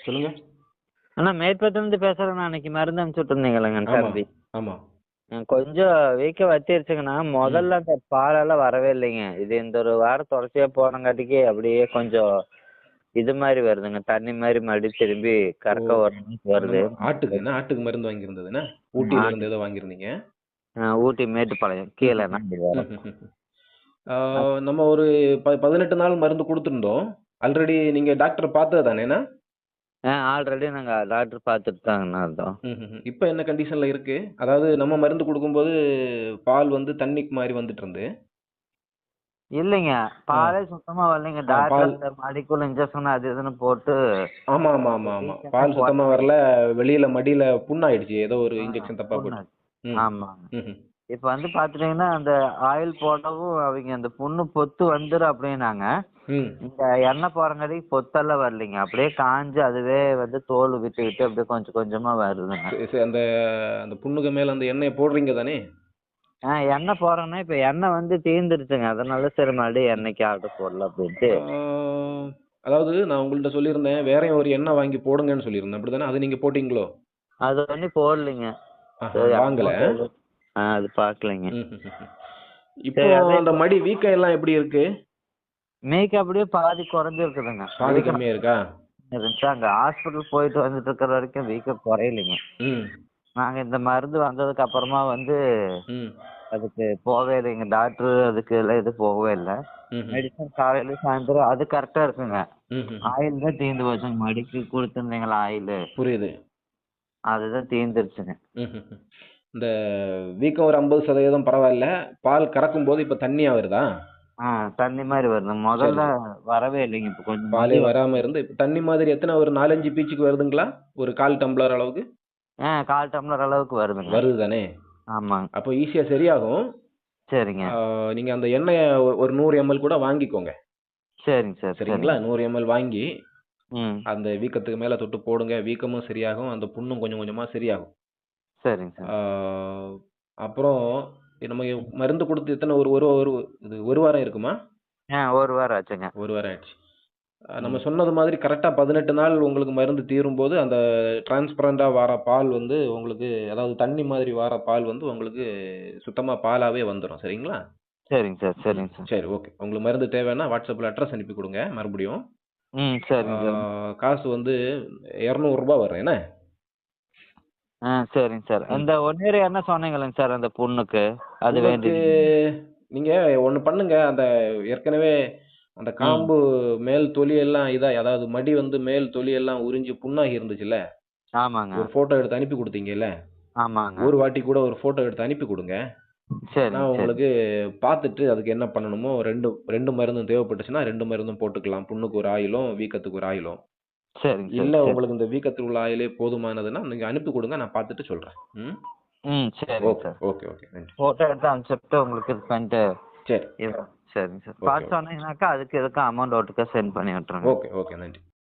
சொல்லுங்க. அண்ணா மேற்பத்திலேருந்து பேசுகிறேண்ணா அன்னைக்கு மருந்து அனுப்பிச்சு விட்டுருந்தீங்களேங்க ஆமா தம்பி ஆமா. கொஞ்சம் வீக்க வத்திருச்சுங்கண்ணா. முதல்ல அந்த பாலெல்லாம் வரவே இல்லைங்க. இது இந்த ஒரு வாரம் தொடர்ச்சியாக போனங்காட்டிக்கு அப்படியே கொஞ்சம் இது மாதிரி வருதுங்க. தண்ணி மாதிரி மறுபடியும் திரும்பி கறக்க வருது. ஆட்டுக்கு என்ன? ஆட்டுக்கு மருந்து வாங்கியிருந்ததுன்னா ஊட்டியில இருந்து ஏதோ வாங்கியிருந்தீங்க? ஊட்டி மேட்டுப்பாளையம். ஆஹ் நம்ம ஒரு பதினெட்டு நாள் மருந்து கொடுத்துருந்தோம். ஆல்ரெடி நீங்க டாக்டர் பார்த்தது தானேண்ணா ஆ ஆல்ரெடி நாங்கள் டாக்டர் பார்த்துட்டு தாங்கண்ணா இருந்தோம் இப்போ என்ன கண்டிஷன்ல இருக்கு? அதாவது நம்ம மருந்து கொடுக்கும்போது பால் வந்து தண்ணிக்கு மாதிரி வந்துட்டு இருந்து இல்லைங்க. பாலே சுத்தமா வரலைங்க. ஆ, டாக்டர் பால். மடிக்குள்ள இன்ஜெக்ஷன் அது இதுன்னு போட்டு ஆமா ஆமா ஆமா ஆமா. பால் சுத்தமா வரல. வெளியில மடியில புண்ணாயிடுச்சு. ஏதோ ஒரு இன்ஜெக்ஷன் தப்பா போட்டு புண்ணாச்சு. ம். ஆமாங்க. ம்ஹும். இப்போ வந்து பார்த்துட்டீங்கன்னா அந்த ஆயில் போட்டவும் அவங்க அந்த புண்ணு பொத்து வந்துடும் அப்படின்னாங்க. இந்த எண்ணெய் போறங்காட்டிக்கு பொத்தெல்லாம் வரலைங்க. அப்படியே காஞ்சு அதுவே வந்து தோல் விட்டு விட்டு அப்படியே கொஞ்சம் கொஞ்சமா வருதுங்க. அந்த அந்த புண்ணுக்கு மேல அந்த எண்ணெயை போடுறீங்க தானே? ஆ எண்ணெய் போடுறேன்னா இப்போ எண்ணெய் வந்து தீர்ந்துருச்சுங்க அதனால சரி மறுபடியும் எண்ணெய்க்கு ஆர்டர் போடலாம் அப்படின்ட்டு. அதாவது நான் உங்கள்ட்ட சொல்லியிருந்தேன் வேற ஒரு எண்ணெய் வாங்கி போடுங்கன்னு சொல்லியிருந்தேன். அப்படிதானே அது நீங்க போட்டீங்களோ? அது வந்து போடலைங்க. வாங்கல? அது பார்க்கலைங்க ம்ஹும். இப்போ அந்த மடி வீக்கம் எல்லாம் எப்படி இருக்கு? மேய்க்கு அப்படியே பாதி குறைஞ்சிருக்குதுங்க பாதி கம்மியா இருக்கா? இருந்துச்சு. அங்கே ஹாஸ்பிட்டல் போயிட்டு வந்துட்டு இருக்கிற வரைக்கும் வீக்கம் குறையலைங்க. ம். நாங்கள் இந்த மருந்து வந்ததுக்கு அப்புறமா வந்து அதுக்கு போகவே இல்லைங்க டாக்டர் அதுக்கு எல்லாம் இது போகவே இல்லை. மெடிசன் காலையில சாயந்தரம் அது கரெக்டாக இருக்குங்க. ஆயில் தான் தீர்ந்து போச்சுங்க. மடிக்கு கொடுத்துருந்தீங்களா ஆயில்? புரியுது. அதுதான் தீர்ந்துருச்சுங்க. இந்த வீக்கம் ஒரு ஐம்பது சதவீதம் பரவாயில்ல. பால் கறக்கும் போது இப்ப தண்ணியா வருதா? தண்ணி மாதிரி வருது. முதல்ல வரவே இல்லைங்க இப்போ கொஞ்சம் பாலே வராம இருந்து இப்ப தண்ணி மாதிரி எத்தனை ஒரு நாலஞ்சு பீச்சுக்கு வருதுங்களா? ஒரு கால் டம்ளர் அளவுக்கு? ஆ கால் டம்ளர் அளவுக்கு வருதுங்க. வருது தானே ஆமாங்க. அப்போ ஈஸியா சரியாகும். சரிங்க. நீங்க அந்த எண்ணெயை ஒரு- நூறு எம்எல் கூட வாங்கிக்கோங்க. சரிங்க சார் சரி சரிங்களா? நூறு எம்எல் வாங்கி அந்த வீக்கத்துக்கு மேல தொட்டு போடுங்க. வீக்கமும் சரியாகும். அந்த புண்ணும் கொஞ்சம் கொஞ்சமா சரியாகும். சரிங்க சார். அப்புறம் நம்ம மருந்து கொடுத்து எத்தனை ஒரு ஒரு ஒரு இது ஒரு வாரம் இருக்குமா? ஆ ஒரு வாரம் ஆச்சுங்க. ஒரு வாரம் ஆஹ் நம்ம சொன்னது மாதிரி கரெக்டாக பதினெட்டு நாள் உங்களுக்கு மருந்து தீரும்போது அந்த டிரான்ஸ்பரண்டாக வர பால் வந்து உங்களுக்கு அதாவது தண்ணி மாதிரி வர பால் வந்து உங்களுக்கு சுத்தமாக பாலாவே வந்துடும் சரிங்களா? சரிங்க சார் சரிங்க சார். சரி ஓகே. உங்களுக்கு மருந்து தேவைன்னா வாட்ஸ்அப்பில் அட்ரஸ் அனுப்பி கொடுங்க மறுபடியும். ம் சரிங்க சார். காசு வந்து இரநூறுபா வரும். என்ன? ஆ சரிங்க சார். அந்த ஒன்னேரு என்ன சொன்னீங்களேங்க சார் அந்த பொண்ணுக்கு? அது வேண்டி நீங்க ஒண்ணு பண்ணுங்க. அந்த ஏற்கனவே அந்த காம்பு மேல் தொலி எல்லாம் இதா அதாவது மடி வந்து மேல் தொலி எல்லாம் உறிஞ்சி புண்ணாகி இருந்துச்சுல்ல? ஆமாங்க. ஒரு போட்டோ எடுத்து அனுப்பி கொடுத்தீங்கல்ல? ஆமாங்க. ஒரு வாட்டி கூட ஒரு போட்டோ எடுத்து அனுப்பி கொடுங்க. சரி நான் உங்களுக்கு பார்த்துட்டு அதுக்கு என்ன பண்ணணுமோ ரெண்டு ரெண்டு மருந்தும் தேவைப்பட்டுச்சுன்னா ரெண்டு மருந்தும் போட்டுக்கலாம். புண்ணுக்கு ஒரு ஆயிலும் வீக்கத்துக்கு ஒரு ஆயிலும். சரிங்க இல்ல சார். உங்களுக்கு இந்த வீக்கத்துக்கு உள்ள ஆயிலே போதுமானதுன்னா நீங்க அனுப்பி கொடுங்க நான் பார்த்துட்டு சொல்றேன். ம்? ம் சரிங்க ஓகே சார். Okay okay. நன்றி. ஃபோட்டோ எடுத்து அனுப்பிச்சுட்டு உங்களுக்கு இது பண்ணிட்டு சரி. இது சரிங்க சார். பார்த்து சொன்னீங்கன்னாக்கா அதுக்கு எதுக்கும் அமௌண்ட் ஒட்டுக்கா சென்ட் பண்ணி விட்டுருங்க. Okay okay. நன்றி.